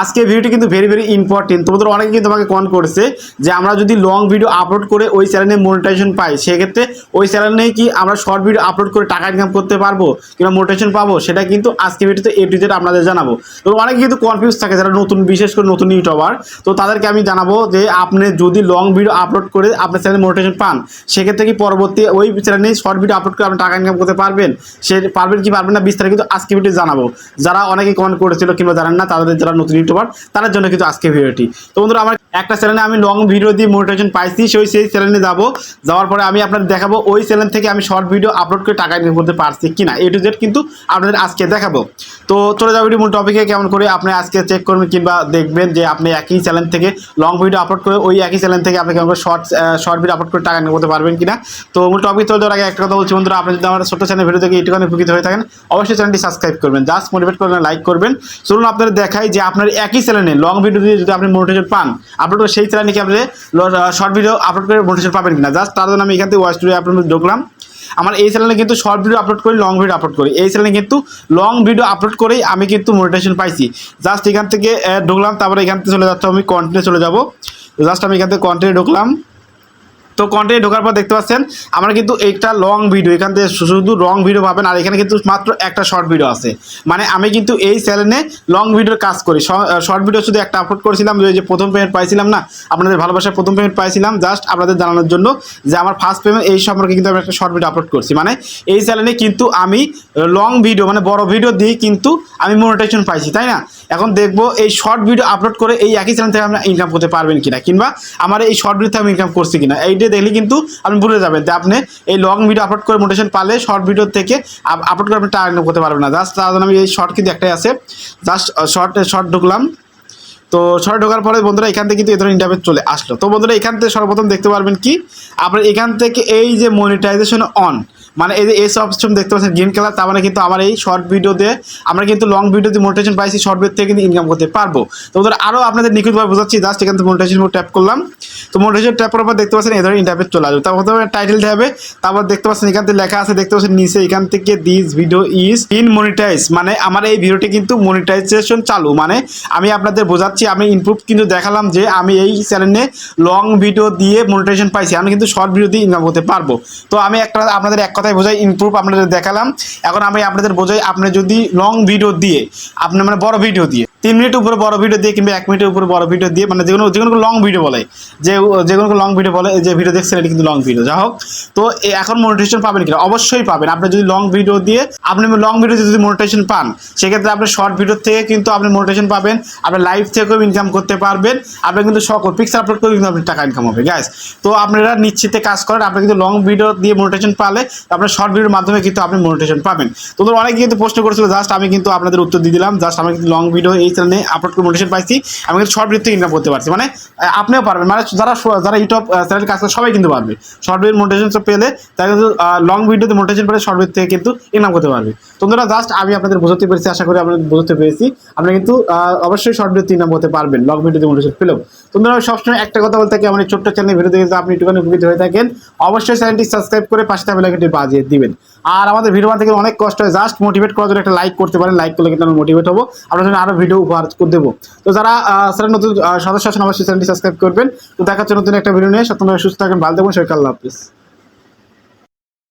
আজকে ভিডিওটি কিন্তু ভেরি ভেরি ইম্পর্টেন্ট তোমাদের অনেকে কিন্তু আমাকে কমেন্ট করেছে যে আমরা যদি লং ভিডিও আপলোড করে ওই চ্যানেলে মনিটাইজেশন পাই, সেক্ষেত্রে ওই চ্যানেলে কি আমরা শর্ট ভিডিও আপলোড করে টাকা ইনকাম করতে পারব কিংবা মোটিভেশন পাবো? সেটা কিন্তু আজকে ভিডিওতে এ টু জেড আপনাদের জানাব। তো অনেকে কিন্তু কনফিউজ থাকে যারা নতুন, বিশেষ করে নতুন ইউটিউবার তো তাদেরকে আমি জানাব যে আপনি যদি লং ভিডিও আপলোড করে আপনার চ্যানেলে মোটিভেশন পান, সেক্ষেত্রে কি পরবর্তী ওই চ্যানেলে শর্ট ভিডিও আপলোড করে আপনি টাকা ইনকাম করতে পারবেন? সে পারবেন কি পারবেন না, বিস্তারিত কিন্তু আজকে ভিডিও জানাব। যারা অনেকে কমেন্ট করেছিল কিংবা জানেন না, তাদের যারা নতুন ইউটিউবার, তাদের জন্য কিন্তু আজকে ভিডিওটি। তো বন্ধুরা, আমার একটা চ্যানেলে আমি লং ভিডিও দিয়ে মোটিভেশন পাইছি, সেই সেই চ্যানেলে যাব। যাওয়ার পরে আমি আপনাদের দেখাবো, ওই চ্যানেল থেকে আমি শর্ট ভিডিও আপলোড করে টাকা ইনকাম করতে পারছি কিনা। এ টু জেড কিন্তু আপনাদের আজকে দেখাবো। তো চলে যাব ভিডিও মূল টপিকে কেমন করে আপনি আজকে চেক করবেন কিংবা দেখবেন যে আপনি একই চ্যানেল থেকে লং ভিডিও আপলোড করে ওই একই চ্যানেল থেকে আপনি কেমন করে শর্ট শর্ট ভিডিও আপলোড করে টাকা ইনকাম করতে পারবেন কিনা। তো মূল টপিক চলে যাওয়ার আগে একটা কথা বলছি বন্ধুরা, আপনি যদি আমার ছোট চ্যানেল ভিডিও থেকে এইটুখানি উপকৃত হয়ে থাকেন, অবশ্যই চ্যানেলটি সাবস্ক্রাইব করবেন। জাস্ট মোটিভেট করবেন লাইক করবেন। চলুন আপনাদের দেখাই যে আপনার একই চ্যানেলে লং ভিডিও দিয়ে যদি আপনি মোটিভেশন পান আপলোড করে সেই চ্যানেলে কি আপনি শর্ট ভিডিও আপলোড করে মোটিভেশন পাবেন কিনা? জাস্ট তার জন্য আমি এখান থেকে ওয়াচ স্টুডিও আপলোড ঢুকলাম। আমার এই চ্যানেলে কিন্তু শর্ট ভিডিও আপলোড করি লং ভিডিও আপলোড করি। এই চ্যানেলে কিন্তু লং ভিডিও আপলোড করেই আমি কিন্তু মোটিভেশন পাইছি। জাস্ট এখান থেকে ঢুকলাম, তারপরে এখান থেকে চলে যাচ্ছে আমি কন্টিনিউ চলে যাব। জাস্ট আমি এখান থেকে কন্টিনিউ ঢুকলাম। তো কন্টেন্ট ঢোকার পর দেখতে পাচ্ছেন, আমরা কিন্তু একটা লং ভিডিও এখান থেকে শুধু লং ভিডিও পাবেন, আর এখানে কিন্তু মাত্র একটা শর্ট ভিডিও আছে। মানে আমি কিন্তু এই চ্যানেলে লং ভিডিওর কাজ করি। শর্ট ভিডিও শুধু একটা আপলোড করেছিলাম, যে প্রথম পেমেন্ট পাইছিলাম না, আপনাদের ভালোবাসার প্রথম পেমেন্ট পাইছিলাম জাস্ট আপনাদের জানানোর জন্য যে, আমার ফার্স্ট পেমেন্ট এই সম্পর্কে কিন্তু আমি একটা শর্ট ভিডিও আপলোড করছি। মানে এই চ্যানেলে কিন্তু আমি লং ভিডিও মানে বড় ভিডিও দিয়ে কিন্তু আমি মনিটাইজেশন পাইছি, তাই না? এখন দেখব এই শর্ট ভিডিও আপলোড করে এই একই চ্যানেল থেকে আপনি ইনকাম করতে পারবেন কিনা, কিংবা আমার এই শর্ট ভিডিও থেকে আমি ইনকাম করছি কিনা। এইটা দেখলে কিন্তু আপনি ভুলে যাবেন যে আপনি এই লং ভিডিও আপলোড করে মোটিভেশন পালে শর্ট ভিডিও থেকে আপলোড করে আপনি টার্ন করতে পারবেন না। জাস্ট তার জন্য আমি এই শর্ট কিন্তু একটাই আছে। জাস্ট শর্ট শর্ট ঢুকলাম। তো শর্ট ঢোকার পরে বন্ধুরা এখান থেকে কিন্তু এই ধরনের ইন্টারভিউ চলে আসলো। তো বন্ধুরা এখান থেকে সর্বপ্রথম দেখতে পারবেন কি? আপনার এখান থেকে এই যে মনিটাইজেশন অন মানে এই যে এস অপশন দেখতে পাচ্ছেন গ্রিন কালার তার মানে কিন্তু আমার এই শর্ট ভিডিও দিয়ে আমরা কিন্তু লং ভিডিও দিয়ে মোটিভেশন পাইছি শর্ট ভিডিও থেকে কিন্তু ইনকাম করতে পারব। তো বন্ধুরা আরও আপনাদের নিখুঁতভাবে বোঝাচ্ছি জাস্ট এখান থেকে মোটিভেশন ট্যাপ করলাম। তো মোটিভেশন ট্যাপ করার পর দেখতে পাচ্ছেন এই ধরনের ইন্টারভিউ চলে আসবে। তারপর প্রথমে টাইটেল হবে তারপর দেখতে পাচ্ছেন এখান থেকে লেখা আছে, দেখতে পাচ্ছেন নিচে এখান থেকে this video is in monetize মানে আমার এই ভিডিওটি কিন্তু মনিটাইজেশন চালু। মানে আমি আপনাদের বোঝাচ্ছি, আমি ইমপ্রুভ কিন্তু দেখালাম যে আমি এই চ্যানেলে লং ভিডিও দিয়ে মনিটাইজেশন পাইছি। আমি কিন্তু শর্ট ভিডিও দিয়ে ইনকাম করতে পারব। তো আমি একটা, আপনাদের এক কথায় বোঝাই ইমপ্রুভ আপনাদের দেখালাম। এখন আমি আপনাদের বোঝাই, আপনি যদি লং ভিডিও দিয়ে, আপনি মানে বড় ভিডিও দিয়ে, তিন মিনিট উপরে বড় ভিডিও দিয়ে কিংবা এক মিনিটের উপরে বড় ভিডিও দিয়ে মানে যে কোনো যে কোনো লং ভিডিও বলে, যে যে কোনো লং ভিডিও বলে, যে ভিডিও দেখছেন, এটা কিন্তু লং ভিডিও যা হোক, তো এখন মনিটাইজেশন পাবেন কিনা? অবশ্যই পাবেন। আপনি যদি লং ভিডিও দিয়ে আপনি লং ভিডিওতে যদি মনিটাইজেশন পান, সেক্ষেত্রে আপনি শর্ট ভিডিও থেকে কিন্তু আপনি মনিটাইজেশন পাবেন, আপনি লাইভ থেকেও ইনকাম করতে পারবেন, আপনি কিন্তু সকল পিক্সার আপলোড করে কিন্তু আপনি টাকা ইনকাম হবে গ্যাস তো আপনারা নিশ্চিতে কাজ করেন, আপনি কিন্তু লং ভিডিও দিয়ে মনিটাইজেশন পালে, আপনার শর্ট ভিডিওর মাধ্যমে কিন্তু আপনি মনিটাইজেশন পাবেন। তোমরা অনেকে কিন্তু প্রশ্ন করেছিল জাস্ট আমি কিন্তু আপনাদের উত্তর দিয়ে দিলাম জাস্ট আমি কিন্তু লং ভিডিও এই চ্যানেলে আপলোড করে মোটিভেশন পাইছি, আমি কিন্তু শর্ট ভিডিও থেকে ইনকাম করতে পারছি। মানে আপনিও পারবেন। মানে যারা যারা ইউটিউব চ্যানেল কাজ করে, সবাই কিন্তু পারবে। শর্ট ভিডিও মোটিভেশন পেলে, তারা কিন্তু লং ভিডিওতে মোটিভেশন পেলে শর্ট ভিডিও থেকে কিন্তু ইনকাম করতে পারবে। তোমরা জাস্ট আমি আপনাদের বোঝাতে পেরেছি, আশা করি আপনাদের বোঝাতে পেরেছি। আপনি কিন্তু অবশ্যই শর্ট ভিডিওতে ইনকাম করতে পারবেন লং ভিডিওতে মোটিভেশন পেলেও। তোমরা সবসময় একটা কথা বলতে থাকি আমার ছোট্ট চ্যানেল ভিডিও দেখে আপনি একটুখানি উপকৃত হয়ে থাকেন, অবশ্যই চ্যানেলটি সাবস্ক্রাইব করে পাশে থাকা বেলাইকনটি বাজিয়ে দিবেন। আর আমাদের ভিডিও গেলে অনেক কষ্ট হয় জাস্ট মোটিভেট করার জন্য একটা লাইক করতে পারেন লাইক করলে কিন্তু আমরা মোটিভেট হব। আপনার জন্য আরও ভিডিও উপহার করে দেবো। তো যারা স্যার নতুন সদস্য আছেন, অবশ্যই চ্যানেলটি সাবস্ক্রাইব করবেন। তো দেখাচ্ছে নতুন একটা ভিডিও নিয়ে, সত্যি সুস্থ থাকেন ভালো থাকবেন, সবাইকে আল্লাহ হাফিজ।